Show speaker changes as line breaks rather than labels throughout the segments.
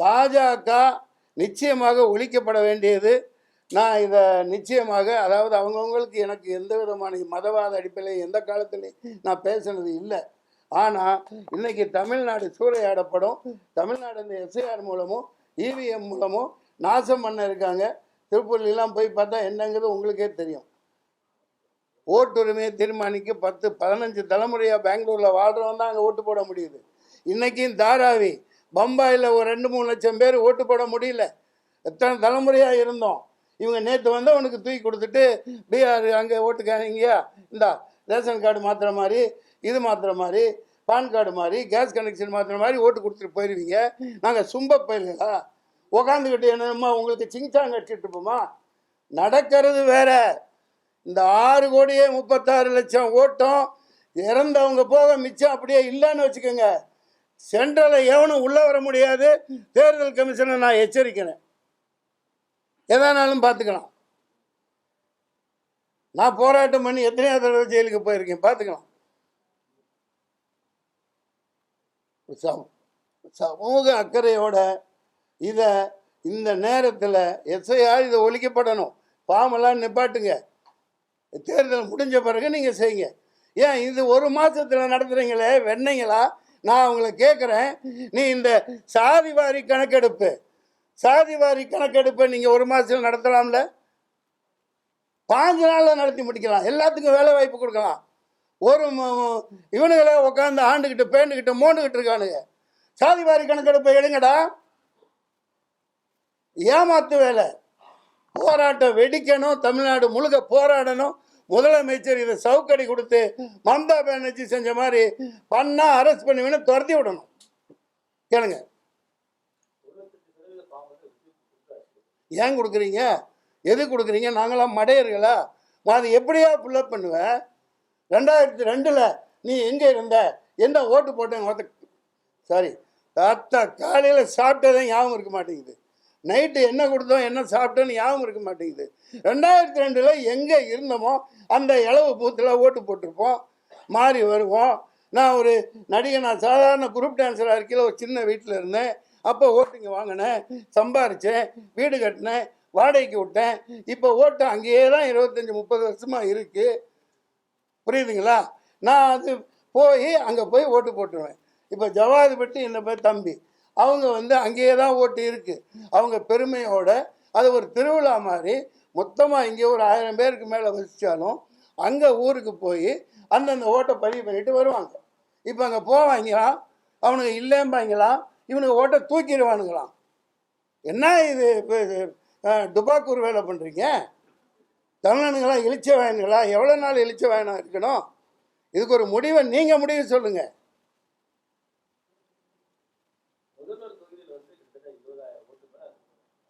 பாஜக நிச்சயமாக ஒழிக்கப்பட வேண்டியது. நான் இதை நிச்சயமாக அதாவது அவங்கவுங்களுக்கு எனக்கு எந்த விதமான மதவாத அடிப்படையில் எந்த காலத்துலையும் நான் பேசுனது இல்லை. ஆனால் இன்னைக்கு தமிழ்நாடு சூறையாடப்படும். தமிழ்நாடு இந்த எஸ்ஐஆர் மூலமும் இவிஎம் மூலமும் நாசம் பண்ண இருக்காங்க. திருப்பூர்லாம் போய் பார்த்தா என்னங்கிறது உங்களுக்கே தெரியும். ஓட்டுரிமையை தீர்மானிக்க பத்து பதினஞ்சு தலைமுறையாக பெங்களூரில் வாழ்கிறவன் தான் அங்கே ஓட்டு போட முடியுது. இன்றைக்கும் தாராவி பம்பாயில் ஒரு ரெண்டு மூணு லட்சம் பேர் ஓட்டு போட முடியல. எத்தனை தலைமுறையாக இருந்தோம். இவங்க நேற்று வந்து அவனுக்கு தூக்கி கொடுத்துட்டு பீகார் அங்கே ஓட்டுக்காரங்கயா இந்தா ரேஷன் கார்டு மாற்றுற மாதிரி இது மாற்றுற மாதிரி பான் கார்டு மாதிரி கேஸ் கனெக்ஷன் மாற்றுற மாதிரி ஓட்டு கொடுத்துட்டு போயிடுவீங்க நாங்கள் சும்ப பயிர்களா உக்காந்துக்கிட்டு என்னமா உங்களுக்கு சிங்சாங் கட்டிட்டு இருப்போமா? நடக்கிறது வேற. இந்த ஆறு கோடியே முப்பத்தாறு லட்சம் ஓட்டம் இறந்தவங்க போக மிச்சம் அப்படியே இல்லைன்னு வச்சுக்கோங்க. சென்ட்ரலில் எவனும் உள்ளே வர முடியாது. தேர்தல் கமிஷனை நான் எச்சரிக்கிறேன். எதானாலும் பார்த்துக்கலாம். நான் போராட்டம் பண்ணி எத்தனையோ தடவை ஜெயிலுக்கு போயிருக்கேன். பார்த்துக்கலாம். சமூக அக்கறையோட இதை இந்த நேரத்தில் எஸ்ஐஆர் இதை ஒழிக்கப்படணும். பாமெல்லாம் நிப்பாட்டுங்க. தேர்தல் முடிஞ்ச பிறகு நீங்கள் செய்யுங்க. ஏன் இது ஒரு மாதத்தில் நடத்துகிறீங்களே வெண்ணீங்களா நான் உங்களை கேட்குறேன் நீ இந்த சாதி வாரி கணக்கெடுப்பு சாதி வாரி கணக்கெடுப்பை நீங்கள் ஒரு மாதத்தில் நடத்தலாம்ல? பாஞ்சு நாளில் நடத்தி முடிக்கலாம். எல்லாத்துக்கும் வேலை வாய்ப்பு கொடுக்கலாம். ஒரு ம- இவனுங்களே உட்காந்து ஆண்டுக்கிட்டு பேண்டுக்கிட்டு மோண்டுக்கிட்டு இருக்கானுங்க. சாதி வாரி கணக்கெடுப்பை எடுங்கடா. ஏமாத்து வேலை. போராட்டம் வெடிக்கணும். தமிழ்நாடு முழுக்க போராடணும். முதலமைச்சர் இதை சவுக்கடி கொடுத்து மம்தா பானர்ஜி செஞ்ச மாதிரி பண்ணா அரெஸ்ட் பண்ணுவேன்னு துரத்தி விடணும். கேளுங்க. ஏன் கொடுக்குறீங்க? எது கொடுக்குறீங்க? நாங்களாம் மடையர்களா? நான் அது எப்படியா ஃபுல்லப் பண்ணுவேன்? ரெண்டாயிரத்தி ரெண்டில் நீ எங்கே இருந்த? என்ன ஓட்டு போட்டேன்? ஒருத்த சாரி அத்தா காலையில் சாப்பிட்டதே ஞாபகம் இருக்க மாட்டேங்குது. நைட்டு என்ன கொடுத்தோம் என்ன சாப்பிட்டோன்னு ஞாபகம் இருக்க மாட்டேங்குது. ரெண்டாயிரத்தி ரெண்டில் எங்கே இருந்தோமோ அந்த இளவு பூத்தில் ஓட்டு போட்டிருப்போம். மாறி வருவோம். நான் ஒரு நடிகை நான் சாதாரண குரூப் டான்ஸராக இருக்கையில் ஒரு சின்ன வீட்டில் இருந்தேன். அப்போ ஓட்டுங்க வாங்கினேன் சம்பாரித்தேன் வீடு கட்டினேன் வாடகைக்கு விட்டேன். இப்போ ஓட்டு அங்கேயே தான் இருபத்தஞ்சி முப்பது வருஷமாக இருக்குது புரியுதுங்களா? நான் அது போய் அங்கே போய் ஓட்டு போட்டுருவேன். இப்போ ஜவாதிபட்டி இந்த பேர் தம்பி. அவங்க வந்து அங்கேயே தான் ஓட்டு இருக்குது அவங்க பெருமையோட அது ஒரு திருவிழா மாதிரி மொத்தமாக இங்கே ஒரு ஆயிரம் பேருக்கு மேலே வசித்தாலும் அங்கே ஊருக்கு போய் அந்தந்த ஓட்டை பதிவு பண்ணிட்டு வருவாங்க. இப்போ அங்கே போவாங்களாம் அவனுங்க இல்லைம்பாங்களாம் இவனுங்க ஓட்டை தூக்கிடுவானுங்களாம். என்ன இது? இப்போ துபாக்கூர் வேலை பண்ணுறீங்க தமிழனுங்களா இழிச்ச வாயனுங்களா எவ்வளோ நாள் இழிச்ச வேணாம் இருக்கணும்? இதுக்கு ஒரு முடிவை நீங்கள் முடிவு சொல்லுங்கள்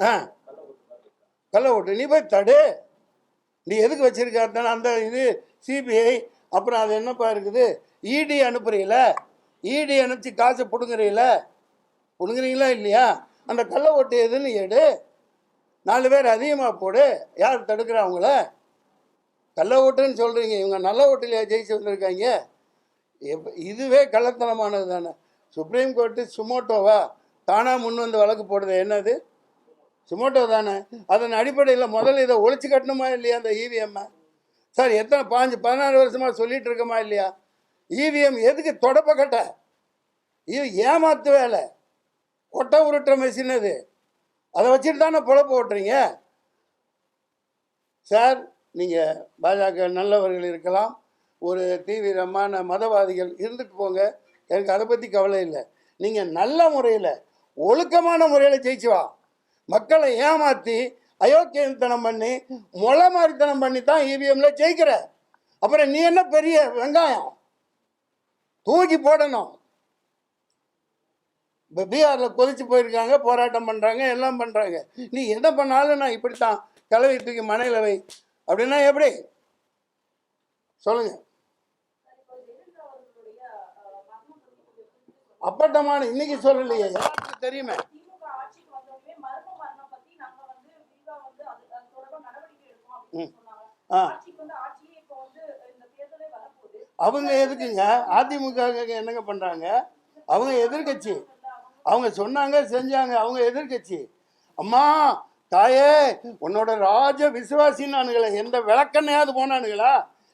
ஆ. கள்ள ஓட்டு. நீ போய் தடு. நீ எதுக்கு வச்சிருக்க? தானே அந்த இது சிபிஐ அப்புறம் அது என்னப்பா இருக்குது? இடி அனுப்புறீல? இடி அனுப்பிச்சு காசை பிடுங்குறீல? பிடுங்குறீங்களா இல்லையா? அந்த கள்ள ஓட்டு எதுன்னு எடு. நாலு பேர் அதிகமாக போடு. யார் தடுக்கிறா அவங்கள? கள்ள ஓட்டுன்னு சொல்கிறீங்க இவங்க நல்ல ஓட்டுலையா ஜெயிச்சு வந்திருக்காங்க? எப் இதுவே கள்ளத்தனமானது தானே. சுப்ரீம் கோர்ட்டு சுமோட்டோவா? தானாக முன் வந்து வழக்கு போடுறது என்னது? சுமோட்டோ தானே? அதன் அடிப்படையில் முதல்ல இதை ஒழிச்சு கட்டணுமா இல்லையா அந்த இவிஎம்மை சார் எத்தனை பாஞ்சு பதினாறு வருஷமாக சொல்லிட்டு இருக்கோமா இல்லையா? இவிஎம் எதுக்கு தொடப்ப கட்ட? இது ஏமாத்து வேலை. கொட்டை உருட்டுற மெஷின் அது. அதை வச்சுட்டு தானே பொழப்பு ஓட்டுறீங்க? சார் நீங்கள் பாஜக நல்லவர்கள் இருக்கலாம். ஒரு தீவிரமான மதவாதிகள் இருந்துட்டு போங்க. எனக்கு அதை பற்றி கவலை இல்லை. நீங்கள் நல்ல முறையில் ஒழுக்கமான முறையில் ஜெயிச்சு வா. மக்களை ஏமாற்றி அயோக்கியத்தனம் பண்ணி மொளை மாதிரித்தனம் பண்ணி தான் இவிஎம்ல ஜெயிக்கிற. அப்புறம் நீ என்ன பெரிய வெங்காயம்? தூக்கி போடணும். இப்போ பீகாரில் கொதிச்சு போயிருக்காங்க போராட்டம் பண்ணுறாங்க எல்லாம் பண்ணுறாங்க நீ எதை பண்ணாலும் நான் இப்படித்தான். கிளவி தூக்கி மனையில் வை. அப்படின்னா எப்படி? சொல்லுங்க. அப்பட்டமான இன்னைக்கு சொல்லலையே தெரியுமே
திமுக ஆட்சிக்கு வந்தோடனே மர்ம மரணம் பத்தி நாங்க வந்து விரிவா வந்து அது அது தொடர்பா நடவடிக்கை எடுப்போம் அப்படின்னு சொன்னாங்க
ஆ.
ஆட்சிக்கு வந்து ஆட்சியே இப்போ வந்து இந்த தேர்தலே ஆ.
அவங்க எதுக்குங்க? அதிமுக என்னங்க பண்ணுறாங்க அவங்க எதிர்க்கட்சி. அவங்க சொன்னாங்க செஞ்சாங்க. அவங்க எதிர்க்கட்சி. அம்மா தாயே உன்னோட ராஜ விசுவாசினானுங்களே எந்த விளக்கண்ணையாவது போனானுங்களா?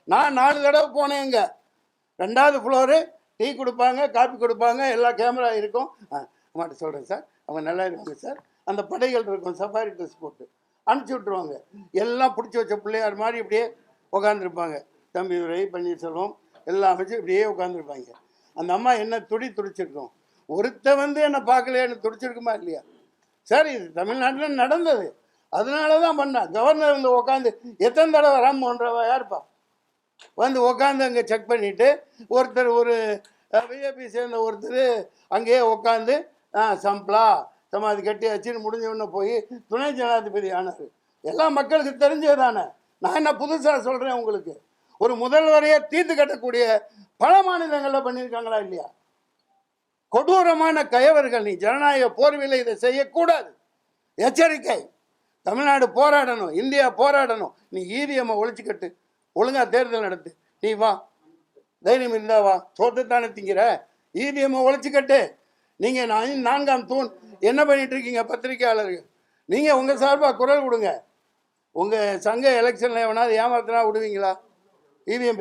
நான் நாலு தடவை போனேங்க ரெண்டாவது ஃப்ளோரு டீ கொடுப்பாங்க காப்பி கொடுப்பாங்க எல்லா கேமரா இருக்கும். ஆ அம்மாட்ட சொல்கிறேன் சார். அவங்க நல்லா இருக்காங்க சார். அந்த படைகள் இருக்கும் சஃபாரி ட்ரெஸ் போட்டு. அனுப்பிச்சி விட்ருவாங்க எல்லாம் பிடிச்சி வச்ச பிள்ளையார் மாதிரி இப்படியே உட்காந்துருப்பாங்க தம்பி உரை பன்னீர்செல்வம் எல்லாம் அமைச்சு இப்படியே உட்காந்துருப்பாங்க அந்த அம்மா என்ன துடி துடிச்சிருக்கோம். ஒருத்த வந்து என்னை பார்க்கலையான்னு துடிச்சிருக்குமா இல்லையா? சார் இது தமிழ்நாட்டில் நடந்தது. அதனால தான் பண்ணேன். கவர்னர் வந்து உட்காந்து எத்தனை தடவை ராம்மோகன் யாருப்பா? வந்து உட்காந்து அங்கே செக் பண்ணிவிட்டு ஒருத்தர் ஒரு பிஜேபி சேர்ந்த ஒருத்தர் அங்கேயே உட்காந்து ஆ சம்பளா சமாதி கட்டி வச்சுன்னு முடிஞ்சவொன்னே போய் துணை ஜனாதிபதி ஆனார். எல்லாம் மக்களுக்கு தெரிஞ்சது தானே. நான் என்ன புதுசாக சொல்கிறேன் உங்களுக்கு? ஒரு முதல்வரையே தீர்த்து கட்டக்கூடிய பல மாநிலங்களில் பண்ணியிருக்காங்களா இல்லையா? கொடூரமான கயவர்கள் நீ ஜனநாயக போர்வில் இதை செய்யக்கூடாது. எச்சரிக்கை. தமிழ்நாடு போராடணும் இந்தியா போராடணும். நீ ஈவிஎம்மை ஒழிச்சுக்கட்டு ஒழுங்காக தேர்தல் நடத்து. நீ வா. தைரியம் இருந்தா வா. தோத்துத்தானே திங்கிற? ஈவிஎம்மை ஒழிச்சுக்கட்டு நீங்கள் நான் நான்காம் தூண் என்ன பண்ணிட்டு இருக்கீங்க பத்திரிகையாளர்கள் நீங்கள் உங்கள் சார்பாக குரல் கொடுங்க. உங்கள் சங்க எலெக்ஷனில் எவனாவது ஏமாத்தினா விடுவீங்களா? இவிஎம்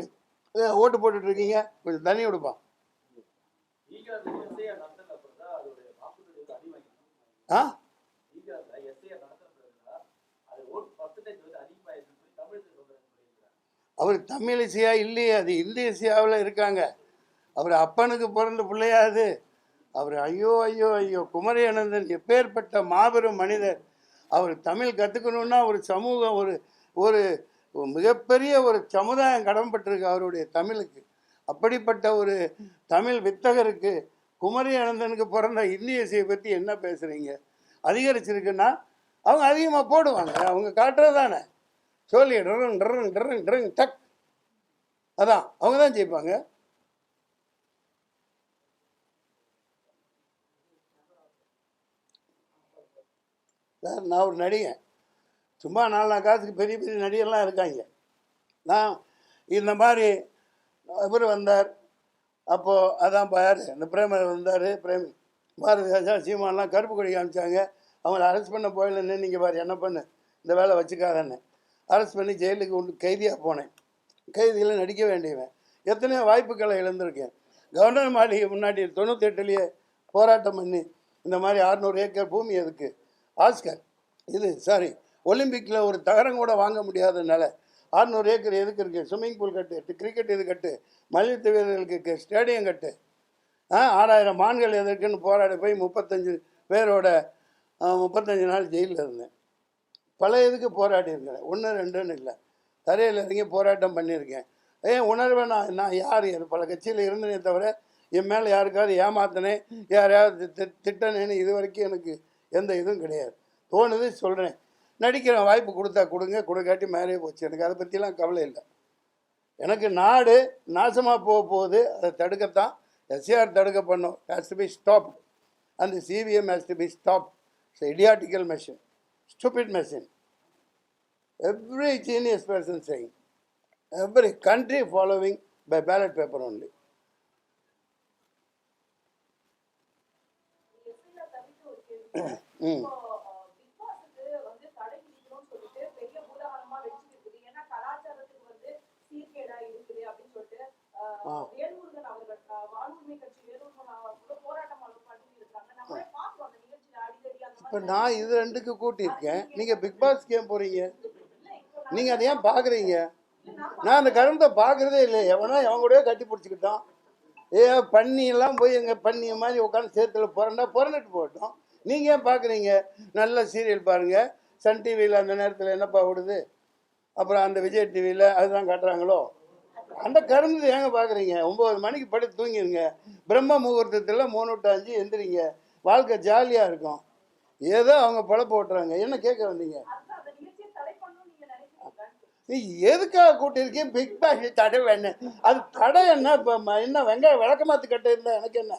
ஓட்டு போட்டுட்டு இருக்கீங்க கொஞ்சம் தண்ணி
விடுப்பான்
ஆ?
அவர் தமிழ் சொல்றேன்
அவர் தமிழிசையா இல்லையே அது இந்தியசியாவில் இருக்காங்க. அவர் அப்பனுக்கு பிறந்த பிள்ளையா அது. அவர் ஐயோ ஐயோ ஐயோ குமரி அனந்தன் எப்பேற்பட்ட மாபெரும் மனிதர். அவர் தமிழ் கற்றுக்கணுன்னா ஒரு சமூகம் ஒரு ஒரு மிகப்பெரிய ஒரு சமுதாயம் கடன்பட்டிருக்கு அவருடைய தமிழுக்கு. அப்படிப்பட்ட ஒரு தமிழ் வித்தகருக்கு குமரி அனந்தனுக்கு பிறந்த இந்திய இசையை பற்றி என்ன பேசுகிறீங்க அதிகரிச்சிருக்குன்னா அவங்க அதிகமாக போடுவாங்க. அவங்க காட்டுறது தானே. சொல்லி டரங் டரங் டரங் டக். அதான் அவங்க தான் ஜெயிப்பாங்க. சார் நான் ஒரு நடிகன். சும்மா நாலு நாள் காசுக்கு பெரிய பெரிய நடிகர்லாம் இருக்காங்க. நான் இந்த மாதிரி இவர் வந்தார். அப்போது அதான் பாரு இந்த பிரேமர் வந்தார் பிரேமி. பாரதி சீமான்லாம் கருப்பு கொடி காமிச்சாங்க. அவங்கள அரெஸ்ட் பண்ண போயிடலன்னு நீங்கள் பாரு என்ன பண்ணு? இந்த வேலை வச்சுக்காதன்னு. அரெஸ்ட் பண்ணி ஜெயிலுக்கு உண்டு கைதியாக போனேன். கைதியில் நடிக்க வேண்டியவன். எத்தனையோ வாய்ப்புகளை இழந்திருக்கேன். கவர்னர் மாளிகை முன்னாடி தொண்ணூத்தெட்டுலேயே போராட்டம் பண்ணி இந்த மாதிரி அறநூறு ஏக்கர் பூமி இருக்குது ஆஸ்கர். இது சாரி ஒலிம்பிக்கில் ஒரு தகரம் கூட வாங்க முடியாததுனால அறநூறு ஏக்கர் எதுக்கு இருக்குது ஸ்விம்மிங் பூல் கட்டு கிரிக்கெட் இது கட்டு மல்யுத்த வீரர்களுக்கு ஸ்டேடியம் கட்டு. ஆ ஆறாயிரம் மான்கள் எதற்குன்னு போராடி போய் முப்பத்தஞ்சு பேரோட முப்பத்தஞ்சு நாள் ஜெயிலில் இருந்தேன். பல இதுக்கு போராடி இருந்தேன் ஒன்று ரெண்டுன்னு இல்லை. தரையில் இறங்கி போராட்டம் பண்ணியிருக்கேன். ஏன் உணர்வை நான் நான் யார்? பல கட்சியில் இருந்தனே தவிர என் மேலே யாருக்காவது ஏமாத்தினேன் யாரையாவது திட்டனேன்னு இது வரைக்கும் எனக்கு எந்த இதுவும் கிடையாது. தோணுது சொல்கிறேன் நடிக்கிற வாய்ப்பு கொடுத்தா கொடுங்க கொடுக்காட்டி மேலே போச்சு. எனக்கு அதை பற்றிலாம் கவலை இல்லை. எனக்கு நாடு நாசமாக போக போகுது. அதை தடுக்கத்தான் எஸ்ஏஆர் தடுக்க பண்ணோம். ஹேஸ் டு பி ஸ்டாப் அந்த CPM has to be stop it's idiotical machine stupid machine every genius person saying, every country
following by ballot paper
only
இப்போ மாதிரி
நான் இது ரெண்டுக்கு கூட்டியிருக்கேன். நீங்கள் பிக் பாஸ்க்கு ஏன் போகிறீங்க
இப்போ
நீங்கள் அதை ஏன் பார்க்குறீங்க
நான்
அந்த கருத்தை பார்க்குறதே இல்லை. எவனோ எவன் கூடயோ கட்டி பிடிச்சிக்கிட்டான். ஏ பன்னி எல்லாம் போய் எங்கள் பன்னிய மாதிரி உட்காந்து சேத்துல புரண்டா புரண்டுட்டு போகட்டும். நீங்கள் ஏன் பார்க்குறீங்க நல்ல சீரியல் பாருங்கள் சன் டிவியில் அந்த நேரத்தில் என்னப்பா ஓடுது? அப்புறம் அந்த விஜய் டிவியில் அதுதான் காட்டுறாங்களோ? அந்த கருந்து ஏங்க பார்க்குறீங்க ஒம்பது மணிக்கு படுத்து தூங்கிடுங்க பிரம்ம முகூர்த்தத்தில் மூணு டு அஞ்சு எந்திரிங்க. வாழ்க்கை ஜாலியாக இருக்கும். ஏதோ அவங்க பழப்பு ஓட்டுறாங்க என்ன கேட்க வந்தீங்க? நீ எதுக்காக கூட்டியிருக்கேன் பிக் பாஸ் தடை வேணும் அது தடை என்ன? இப்போ என்ன வெங்காய விளக்கமாத்து கட்ட இருந்தால் எனக்கு என்ன?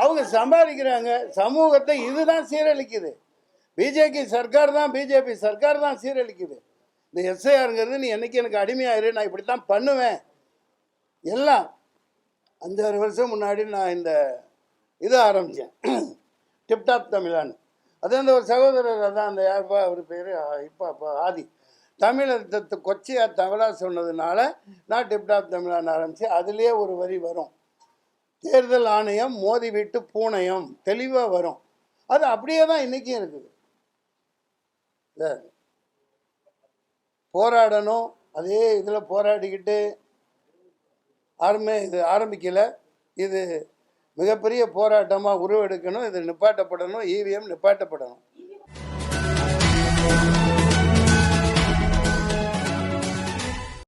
அவங்க சம்பாதிக்கிறாங்க. சமூகத்தை இதுதான் சீரழிக்குது. பிஜேபி சர்க்கார் தான் பிஜேபி சர்க்கார் தான் சீரழிக்குது. இந்த எஸ்ஐஆருங்கிறது நீ என்னைக்கு எனக்கு அடிமையாயிரு நான் இப்படி தான் பண்ணுவேன். எல்லாம் அஞ்சாறு வருஷம் முன்னாடி நான் இந்த இது ஆரம்பித்தேன் டிப்டாப் தமிழான்னு. அது அந்த ஒரு சகோதரர் அதான் அந்த யாருப்பா அவர் பேர்? இப்போ அப்போ ஆதி. தமிழத்தை கொச்சையாக தமிழாக சொன்னதுனால நான் டிப்டாப் தமிழான்னு ஆரம்பித்து அதுலேயே ஒரு வரி வரும். தேர்தல் ஆணையம் மோதி விட்டு பூனையம் தெளிவாக வரும். அது அப்படியே தான் இன்றைக்கும் இருக்குது. போராடணும். அதே இதில் போராடிக்கிட்டு ஆரம்பி இது ஆரம்பிக்கலை. இது மிகப்பெரிய போராட்டமாக உருவெடுக்கணும். இது நிப்பாட்டப்படணும். இவிஎம் நிப்பாட்டப்படணும்.